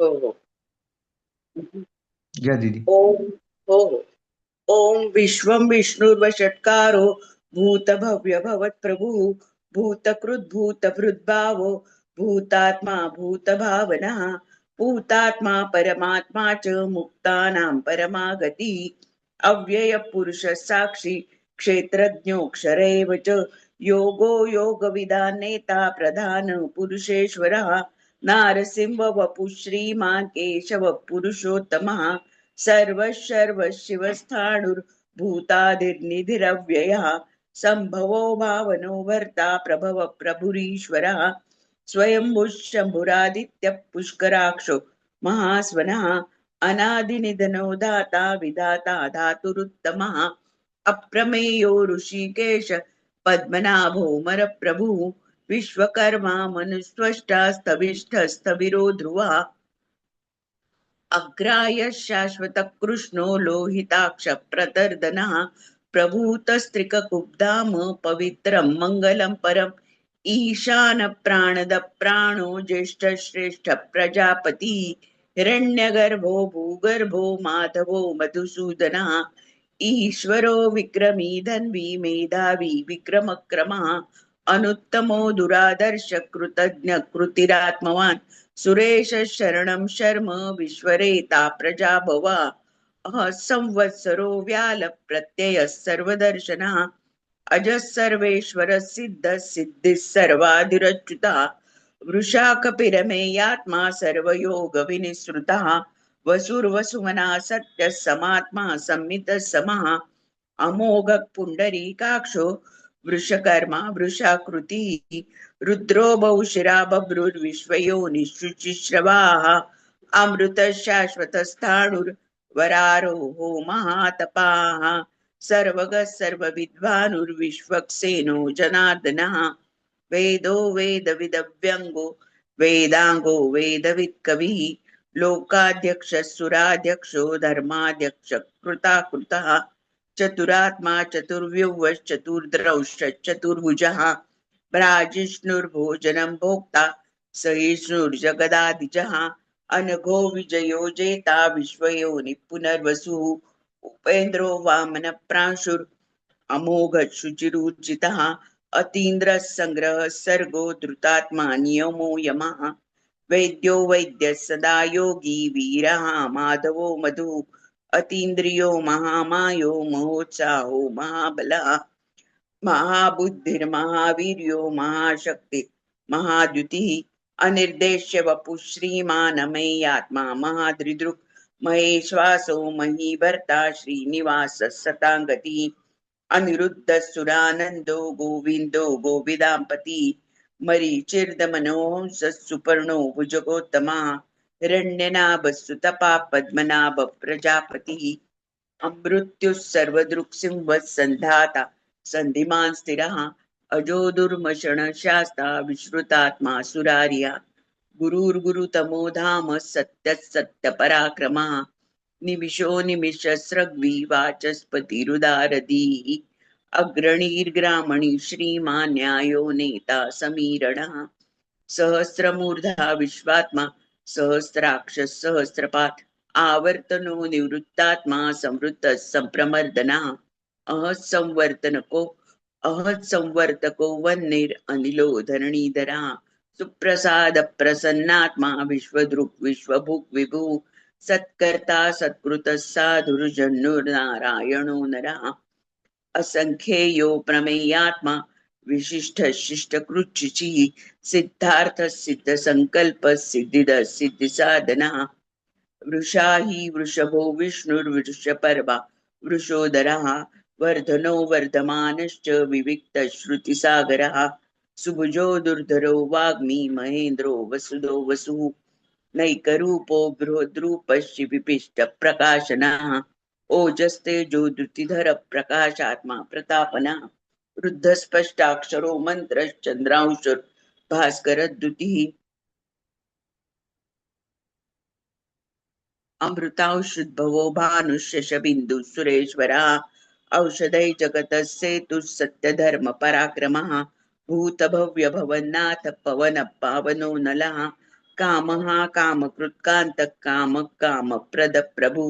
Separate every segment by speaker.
Speaker 1: हो हो।
Speaker 2: घ्या दीदी।
Speaker 1: ओम हो हो। ओम विश्वं विष्णुर्वषट्कारो भूतभव्य भवत्प्रभुः भूतकृद्भूतभृद्भावो भूतात्मा भूतभावनः भूतात्मा परमात्मा च मुक्तानां परमा गतिः अव्ययपुरुषः साक्षी क्षेत्रज्ञोऽक्षर एव च योगो योगविदान् नेता प्रधानपुरुषेश्वरः नारसिंहवपुः श्रीमान् केशवः पुरुषोत्तमः सर्वशर्वशिवस्थाणुर्भूतादिर्निधिरव्ययः सम्भवो भावनो भर्ता प्रभव प्रभुरीश्वरः स्वयंभुः शम्भुरादित्यः पुष्कराक्षो महास्वनः अनादिनिधनो दाता विधाता धातुरुत्तमः अप्रमेयो ऋषिकेश मरप्रभुः विश्वकर्मा मनुस्त्वष्टा स्तविष्ठस्तविरो ध्रुवः अग्राय शाश्वत कृष्णो लोहिताक्ष प्रतर्दनः प्रभूतस्त्रिककुब्धाम पवित्रं मङ्गलं परम्। ईशान प्राणद प्राणो ज्येष्ठ श्रेष्ठ प्रजापति हिरण्यगर्भो, भूगर्भो, माधवो, मधुसूदनः। ईश्वरो विक्रमी धन्वी मेधावी विक्रमक्रमः। अनुत्तमो दुरादर्श कृतज्ञ कृतिरात्मवान् सुरेश शरणं शर्म विश्वरेता प्रजा भवा। अह संवत्सरो व्याल प्रत्यय सर्वदर्शना। अज सर्वेश्वर सिद्ध सिद्धिः सर्वाधिरच्युतः। वृषाकपिरमेयात्मा सर्वयोग विनिसृतः वसुर्वसुमना सत्य समात्मा संमित समः। अमोघ पुण्डरीकाक्षो वृषकर्मा वृषाकृतिः रुद्रो बहुशिरा बभ्रुर्विश्वयो निःशुचिश्रवाः अमृतशाश्वतस्थाणुर्वरारोहो महातपाः सर्वगः सर्वविद्वानुर्विश्वक्सेनो जनार्दनः वेदो वेदविदव्यङ्गो वेदाङ्गो वेदवित्कविः लोकाध्यक्षः सुराध्यक्षो धर्माध्यक्ष कृता कृतः चतुरात्मा चतुर्व्युवश्चतुर्द्रौश्चतुर्भुजः भ्राजिष्णुर्भोजनं भोक्ता सहिष्णुर्जगदादिजः अनघो विजयो जेता विश्वयो निपुनर्वसुः उपेन्द्रो अमोघ शुचिरुचितः अतीन्द्रः सङ्ग्रहः सर्गो धृतात्मा नियमो यमः वेद्यो वैद्यः सदा योगी वीरः माधवो मधु अतींद्रियो महामायो महोत्साहो महाबला महाबुद्धिर्महावीर्यो महाशक्ति महाद्युतिः अनिर्देश्य वपुः श्रीमानमय्यात्मा महादृदृक् महेश्वासो महीभर्ता श्रीनिवासः सताङ्गतिः अनिरुद्ध सुरानन्दो गोविन्दो गोविदाम्पति मरीचिर्दमनोहंसः सुपर्णो भुजगोत्तमा हिरण्यनाभस्तुतपा पद्मनाभ प्रजापतिः अमृत्युः सर्वदृक्सिंहः सन्धाता सन्धिमान् स्थिरः अजो दुर्मशनशास्ता विश्रुतात्मा सुरार्या। गुरुर्गुरुतमो धाम सत्यः सत्यपराक्रमः निमिषो निमिषस्रग्वी वाचस्पतिरुदारधीः। अग्रणीर्ग्रामणि श्रीमान् न्यायो नेता समीरणः। सहस्रमूर्धा विश्वात्मा सहस्राक्ष सहस्रपात आवर्तनो निवृत्तात्मा समृद्ध संप्रमर्दना. अहसंवर्तनको अहसंवर्तको वन्नेर अनिलो धरणीधरा. सुप्रसाद प्रसन्नात्मा विश्वदृक् विश्वभुक् विभु. सत्कर्ता सत्कृत साधुर्जन्नुर्नारायणो नरा. असंख्येयो प्रमेयात्मा विशिष्ट शिष्ट कृच्युचि सिद्धार्थ सिद्ध संकल्प सिद्धिद सिद्धि साधना वृषा ही वृषभो विष्णुर्वृषपर्वा, वृषोदरः वर्धनो वर्धमानश्च विविक्त श्रुतिसागरः सुभुजो दुर्धरो वाग्मी महेन्द्रो वसुदो वसुः, नैकरूपो बृहद्रूपश्चि विपिष्ट प्रकाशनः ओजस्तेजो वृद्ध स्पष्टाक्षरो मंत्र चंद्रांश भास्कर द्युती अमृतांशुद्भवो भानुशशबिन्दु सुरेश्वरा औषधै जगतस्सेतु सत्यधर्म पराक्रमः भूतभव्यभवन्नाथ पवन पावनो नलः कामः कामकृत्कान्तः काम कामप्रद प्रभु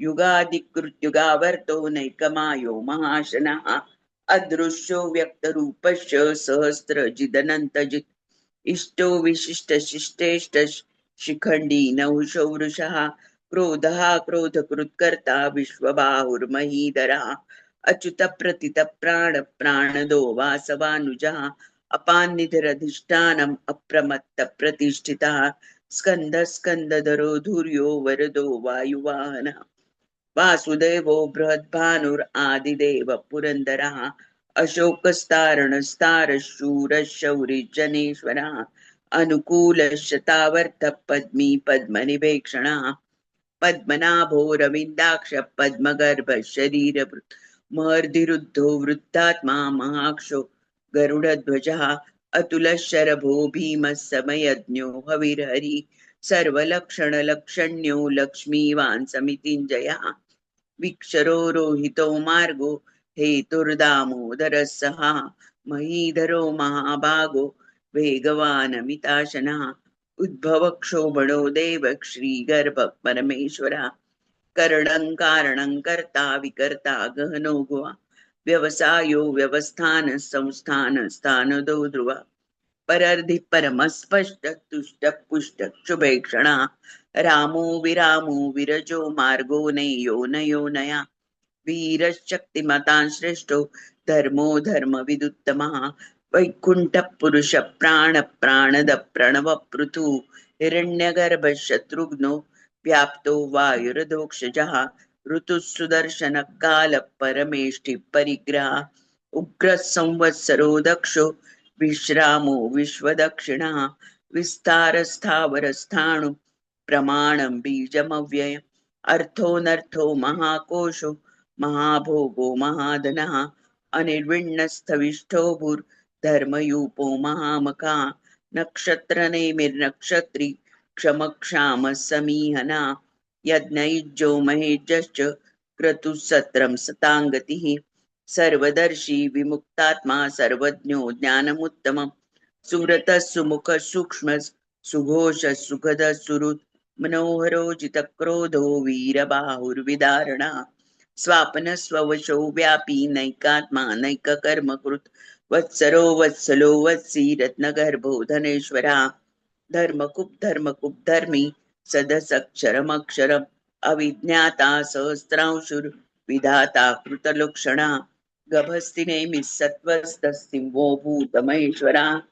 Speaker 1: युगादिकृत्युगावर्तो नैकमायो महाशनः। अदृश्यो व्यक्तरूपश्च सहस्रजिदनन्तजित् इष्टो विशिष्टशिष्टेष्ट शिखण्डी नहुषो वृषः क्रोधः क्रोधकृत्कर्ता विश्वबाहुर्महीधरः अच्युत प्रथित प्राण प्राणदो वासवानुजः अपान्निधिरधिष्ठानम् अप्रमत्त प्रतिष्ठितः स्कन्द स्कन्दधरो धुर्यो वरदो वायुवाहनः वासुदेवो बृहद्भानुर् आदिदेव पुरन्दरः अशोकस्तारणस्तारशूरः शौरिजनेश्वरः अनुकूलशतावर्थ पद्मी पद्मनिवेक्षणः पद्मनाभो रविन्दाक्ष पद्मगर्भ शरीर महर्धिरुद्धो वृद्धात्मा महाक्षो गरुडध्वजः अतुलशरभो भीमः समयज्ञो हविर्हरि सर्वलक्षणलक्षण्यो लक्ष्मीवान् समितींजया विक्षरो रोहितो मार्गो हेतुर्दामोदरः सहा। महीधरो महाभागो वेगवानमिताशनः। उद्भवक्षोभणो देव श्रीगर्भ परमेश्वरा। कर्णं कारणं कर्ता विकर्ता गहनो गुवा व्यवसायो व्यवस्थान संस्थान स्थानदो ध्रुवा। परर्धि परमस्पष्ट तुष्ट पुष्ट क्षुभेक्षणा रामो विरामो विरजो मार्गो नयो नयो नया। वीरशक्तिमतान् श्रेष्ठो धर्मो धर्म विदुत्तमः। वैकुण्ठ पुरुष प्राण प्राणद प्रणव पृथु। हिरण्यगर्भ शत्रुघ्नो व्याप्तो वायुरदोक्षजः। ऋतुसुदर्शन काल परमेष्टि परिग्रह। उग्र संवत्सरो दक्षो विश्रामो विश्वदक्षिणः विस्तारस्थावरस्थाणु प्रमाणं बीजमव्ययम् अर्थोऽनर्थो महाकोशो महाभोगो महाधनः अनिर्विण्णस्थविष्ठो भूर्धर्मयूपो महामका नक्षत्रनेमिर्नक्षत्री क्षमक्षामः समीहना यज्ञयुज्यो महेजश्च क्रतुसत्रं सताङ्गतिः। सर्वदर्शी विमुक्तात्मा सर्वज्ञो ज्ञानमुत्तम सुरत सुमुख सूक्ष्म सुघोष सुखद सुरुत मनोहरो जितक्रोधो वीरबाहुर्विदारणा। स्वापन स्ववशो व्यापी नैकात्मा नैककर्मकृत्। वत्सरो वत्सलो वत्सी रत्नगर्भो धनेश्वरा। धर्मकुप् धर्मकुप धर्मी सदसक्षरमक्षरम। अविज्ञाता सहस्रांशुर्विधाता कृतलक्षणा। गभस्तिनेमिः सत्त्वस्तस्तिंवो भूतमहेश्वरा।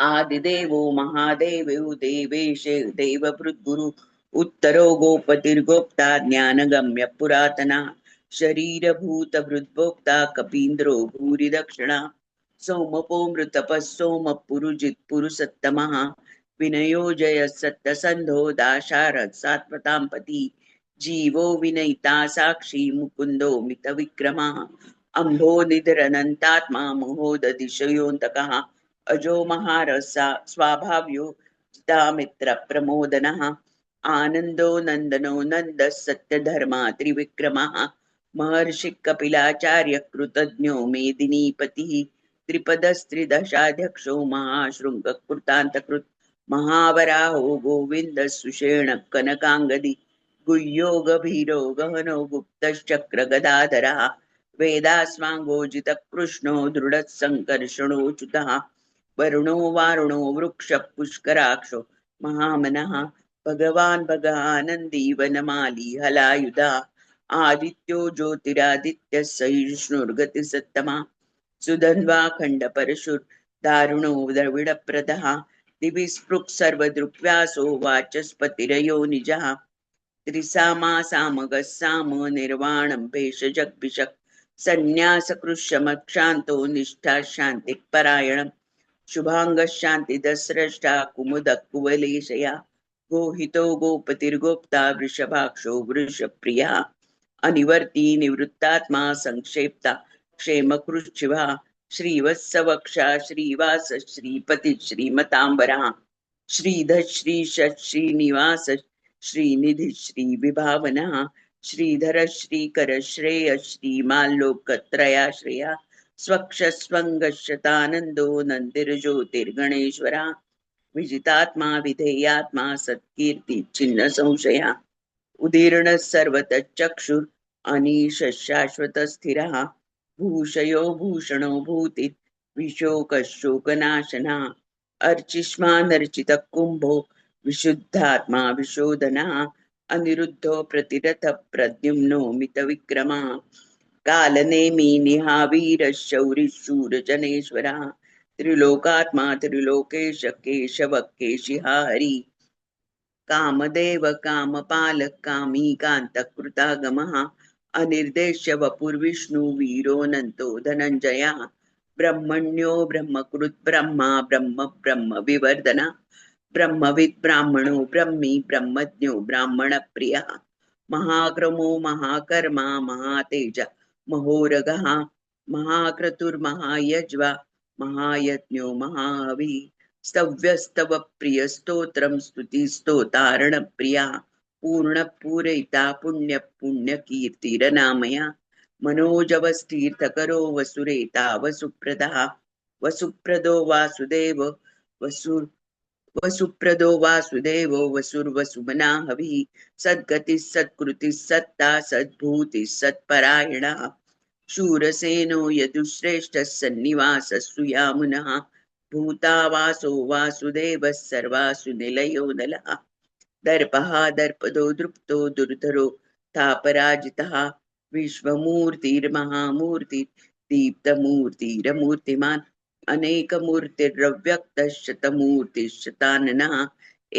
Speaker 1: आदिदेवो महादेवो देवेश देवभृद्गुरु उत्तरो गोपतिर्गोप्ता ज्ञानगम्य पुरातना। शरीरभूतभृद्भोक्ता कपीन्द्रो भूरि दक्षिणा सोमपो मृतपः सोम पुरुजित् पुरुसत्तमः विनयो जय सत्यसन्धो दाशारथ सात्वतां पति। जीवो विनयिता साक्षी मुकुन्दो मितविक्रमः। अम्भो निधिरनन्तात्मा महोदधिशयोऽन्तकः अजो महारसा स्वाभाव्यो चितामित्र प्रमोदनः आनन्दो नन्दनो नन्दः सत्यधर्मा त्रिविक्रमः। महर्षि कपिलाचार्य कृतज्ञो मेदिनीपतिः। त्रिपदस्त्रिदशाध्यक्षो महाशृङ्गकृतान्तकृत्। महावराहो गोविन्द सुषेण कनकाङ्गदि गुह्यो गभीरो गहनो गुप्तश्चक्र गदाधरः वेदास्माङ्गोजित कृष्णो दृढसङ्कर्षणोच्युतः वरुणो वारुणो वृक्ष पुष्कराक्षो महामनः भगवान् भगानन्दी वनमाली हलायुधा आदित्यो ज्योतिरादित्यः सहिष्णुर्गतिसत्तमा सुधन्वा खण्ड परशुर्दारुणो द्रविडप्रदः दिवि स्पृक् सर्वदृक्व्यासो वाचस्पतिरयो निजः त्रिसामासामगः साम निर्वाणं भेषजग्भिषक् सन्न्यासकृष्यमक्षान्तो निष्ठा शान्तिः परायणम्। शुभाङ्गः शान्तिदस्रष्टा कुवलेशया। गोहितो गोपतिर्गोप्ता वृषभाक्षो वृषप्रिया। अनिवर्ती निवृत्तात्मा संक्षेप्ता क्षेमकृच्छिवा श्रीवत्सवक्षा श्रीवास श्रीपति श्रीमतांबरा श्रीधर श्रीश श्रीनिवास श्रीनिधि श्रीविभावनः श्रीधर श्रीकर श्रेय श्रीमाल्लोकत्रयाश्रया स्वक्षस्वङ्गशतानन्दो नन्दिर्ज्योतिर्गणेश्वरा, विजितात्मा, विधेयात्मा, सत्कीर्ति चिन्ह संशया उदीर्ण सर्वतचक्षुर अनीश शाश्वत स्थिर, भूषयो भूषणो भूति विशोकशोकनाशना अर्चिष्मानर्चित कुंभो विशुद्धात्मा विशोधना, अनिरुद्धो प्रतिरथ प्रद्युम्नो मित विक्रमा कालनेमी निहावीर शौरी शूर जनेश्वरा त्रिलोकात्मा त्रिलोकेश केशव केशिहा हरि कामदेव कामपाल कामी कान्तकृतागमः अनिर्देश्य वपुर्विष्णु, वीरोऽनन्तो धनञ्जया, ब्रह्मण्यो ब्रह्मकृत् ब्रह्मा ब्रह्म ब्रह्म विवर्धन। ब्रह्मविद ब्राह्मणो ब्रह्मी ब्रह्मज्ञो ब्राह्मणप्रियः। महाक्रमो महाकर्मा महातेज महोरगः। महाक्रतुर्महायज्वा महायज्ञो महावि। स्तव्यस्तव प्रिय स्तोत्रम स्तुति स्तोतारण प्रिया पूर्ण पूरयिता पुण्य पुण्य कीर्तिरनामया मनोजवस्तीर्थकरो वसुरेता वसुप्रदः। वसुप्रदो वासुदेव वसुर वसुप्रदो वासुदेवो वसुर्वसुमना हवि सद्गति सत्कृति सत्ता सद्भूति सत्परायणा। शूरसेनो यदुश्रेष्ठः सन्निवासस्तु यामुनः भूतावासो वासुदेवः सर्वासु निलयो नलः। दर्पः, दर्पदो, दृप्तो, दुर्धरो, तापराजितः विश्वमूर्तिर्महामूर्ति दीप्तमूर्तिरमूर्तिमान्। अनेकमूर्तिरव्यक्तशतमूर्तिशताननः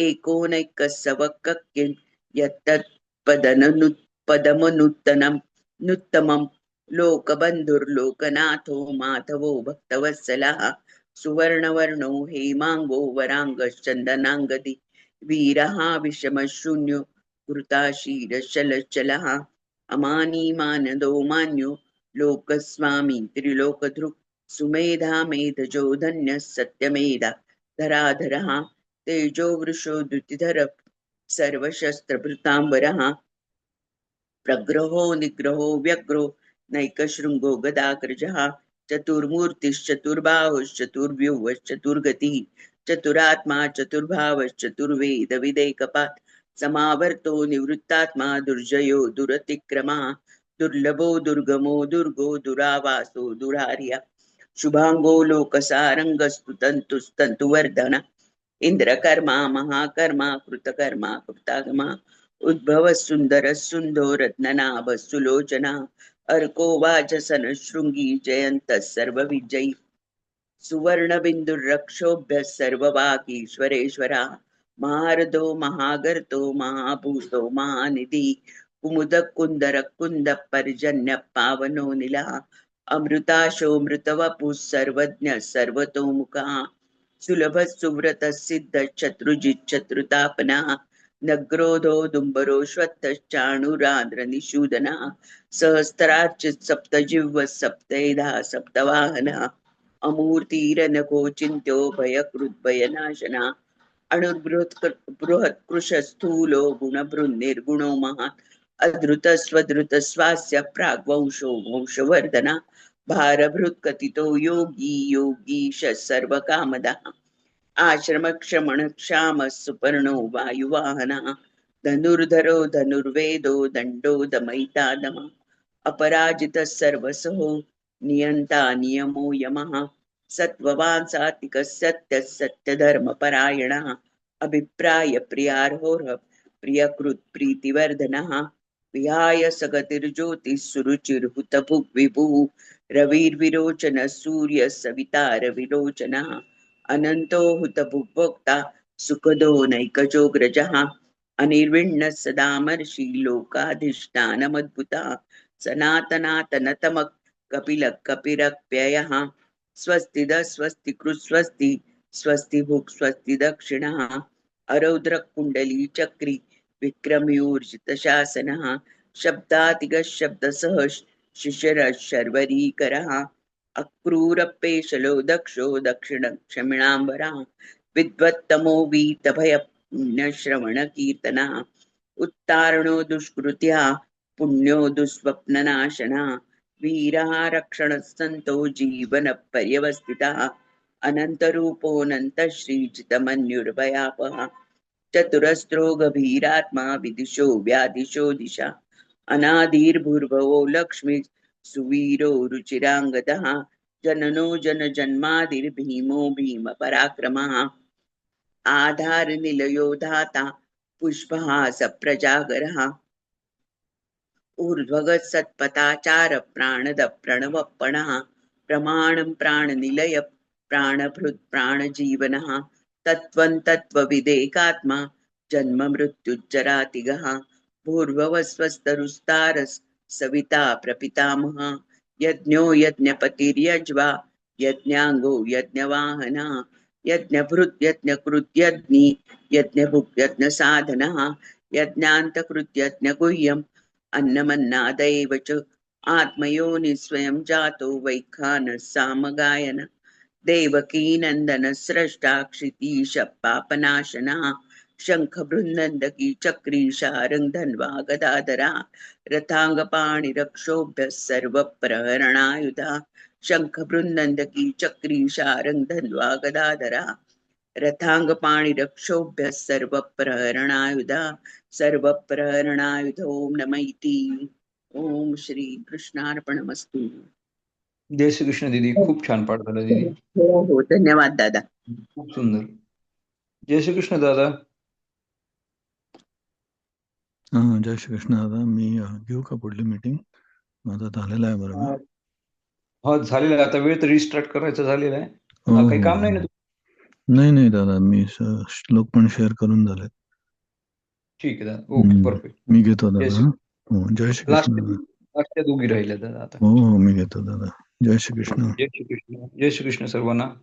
Speaker 1: एकोनैकसवक्किं यत्तत्पदनुत्पदमनुत्तनं नुत्तमं लोकबन्धुर्लोकनाथो माधवो भक्तवत्सलः सुवर्णवर्णो हेमाङ्गो वराङ्गश्चन्दनाङ्गदि वीरः विषमशून्यो घृताशीरशलचलः अमानीमानदो मान्यो लोकस्वामी त्रिलोकधृक् सुमेधा मेधजो धन्यः सत्यमेधा धराधरः तेजो, वृषो द्युतिधर सर्वशस्त्रभृताम्बरः, प्रग्रहो, निग्रहो, व्यग्रो, नैकशृङ्गो गदाग्रजः चतुर्मूर्तिश्चतुर्बाहुश्चतुर्व्यूहश्चतुर्गतिः, चतुरात्मा चतुर्भावश्चतुर्वेदविदेकपात् समावर्तो, निवृत्तात्मा, दुर्जयो, दुरतिक्रमा, दुर्लभो, दुर्गमो, दुर्गो, दुरावासो, दुरार्य। शुभांगो लोकसारंगस्तु तंतुस्तंतुवर्धन इंद्रकर्मा महाकर्मा, कृतकर्मा कृतागमा उद्भव सुंदर सुंदो रत्ननाभ सुलोचना अर्को वाचसन शृंगी जयंत सर्व विजयी सुवर्ण बिंदुरक्षोभ्य सर्ववागीश्वरेश्वरा महारदो महागर्तो, महाभूतो, महानिधि कुमुद कुंदर कुंद पर्जन्य पावनो निला अमृताशो मृतवपुः सर्वज्ञ सर्वतोमुखः। सुलभ सुव्रत सिद्ध शत्रुजित शत्रुतापना। नग्रोधो दुम्बरोश्वत्थश्चाणुरान्द्र निषूदना सहस्रार्चित सप्तजिह्व सप्तैधा सप्तवाहनः। अमूर्तिरनको चिन्त्यो भयकृद्भयनाशना अणुर्बृहत् बृहत्कृशस्थूलो गुणभृन्निर्गुणो महान् अधृतस्वधृतस्वास्य प्राग्वंशो वंशवर्धना भारभृत्कथितो योगी योगीश सर्वकामदः। आश्रम क्षमण क्षाम सुपर्णो वायुवाहना धनुर्धरो धनुर्वेदो दंडो दमयितादम अपराजित सर्वसहो नियंता नियमो यमः सत्ववान सात्विक सत्य सत्य धर्म परायण अभिप्राय प्रियार्होर प्रियकृत प्रीतिवर्धनः विहाय सगतिर्ज्योतिः सुरुचिर्हुत भुक् विभुः रविर्विरोचन सूर्य सवितार विरोचनः अनंतो हुत भुक्भोक्ता सुखदो नैकजोग्रजः अनिर्विण्ण सदामर्षि लोकाधिष्ठानमद्भुता। सनातनातनतमक् कपिल कपिरप्ययः। स्वस्ति द स्वस्ति कृस्वस्ति स्वस्ति भुक् स्वस्ति दक्षिणः। अरौद्र कुण्डली चक्री विक्रमयूर्जित शासनः। शब्दातिग शब्दसह शिशिर शर्वरीकरः। अक्रूरपेशलो दक्षो दक्षिण क्षमिणाम्बरा विद्वत्तमो वीतभय पुण्यश्रवणकीर्तना उत्तारणो दुष्कृत्या पुण्यो दुःस्वप्ननाशना। वीरः रक्षणसन्तो जीवन पर्यवस्थितः अनन्तरूपोऽनन्तश्रीजितमन्युर्भयापः। चतुरस्रो गभीरात्मा विदिशो व्यादिशो दिशा। अनादिर्भूर्भवो लक्ष्मी सुवीरो रुचिराङ्गदः। जननो जनजन्मादिर्भीमो भीमपराक्रमः। आधारनिलयो धाता पुष्पः सप्रजागरः ऊर्ध्वगत्सत्पथाचार प्राणद प्रणवपणः प्रमाणं प्राणनिलय प्राणभृत् प्राणजीवनः। तत्त्वं तत्त्वविदेकात्मा जन्म मृत्युज्जरातिगः भूर्भवस्वस्तरुस्तारस् सविता प्रपितामह यज्ञो यज्ञपतिर्यज्वा, यज्ञाङ्गो यज्ञवाहनः, यज्ञभृत् यज्ञकृत् यज्ञी यज्ञभुक् यज्ञसाधनः, यज्ञान्तकृत् यज्ञगुह्यम् अन्नमन्नादैव च आत्मयोनि स्वयं जातो वैखानः सामगायन देवकीनन्दनस्रष्टाक्षितीशपापनाशनः शङ्खबृन्दन्दकी चक्रीशा रङ्धन्वा गदाधरा रथाङ्गपाणिरक्षोभ्यः सर्वप्रहरणायुधा शङ्खबृन्दन्दकी चक्रीशा रङ्धन्वा गदाधरा रथाङ्गपाणिरक्षोभ्यः सर्वप्रहरणायुधा सर्वप्रहरणायुध ॐ नम इति। ॐ श्रीकृष्णार्पणमस्तु।
Speaker 2: जय श्री कृष्ण दीदी खूप छान पाठ झाला दीदी.
Speaker 1: हो हो धन्यवाद दादा.
Speaker 2: खूप सुंदर. जय श्री कृष्ण दादा.
Speaker 3: हा जय श्रीकृष्ण दादा मी घेऊ का पुढली मीटिंग माझा झालेला आहे बरोबर.
Speaker 2: हो झालेलं आहे. आता वेळ तर रिस्टार्ट करायचं झालेला आहे.
Speaker 3: हो,
Speaker 2: हा, काही
Speaker 3: हो,
Speaker 2: काम नाही
Speaker 3: हो.
Speaker 2: ना
Speaker 3: नाही नाही दादा. मी स- श्लोक पण शेअर करून झाले
Speaker 2: ठीक आहे दादा. ओके
Speaker 3: हम्म.
Speaker 2: परफेक्ट.
Speaker 3: मी घेतो
Speaker 2: जय
Speaker 3: दादा
Speaker 2: श्री-
Speaker 3: हा? हो जय
Speaker 2: लास्ट
Speaker 3: श्रीकृष्ण दादा
Speaker 2: लास्टच्या दोघी राहिल्या दादा आता.
Speaker 3: हो हो मी घेतो दादा. જય શ્રી
Speaker 2: કૃષ્ણ. જય શ્રી કૃષ્ણ. જય શ્રી કૃષ્ણ સર્વના.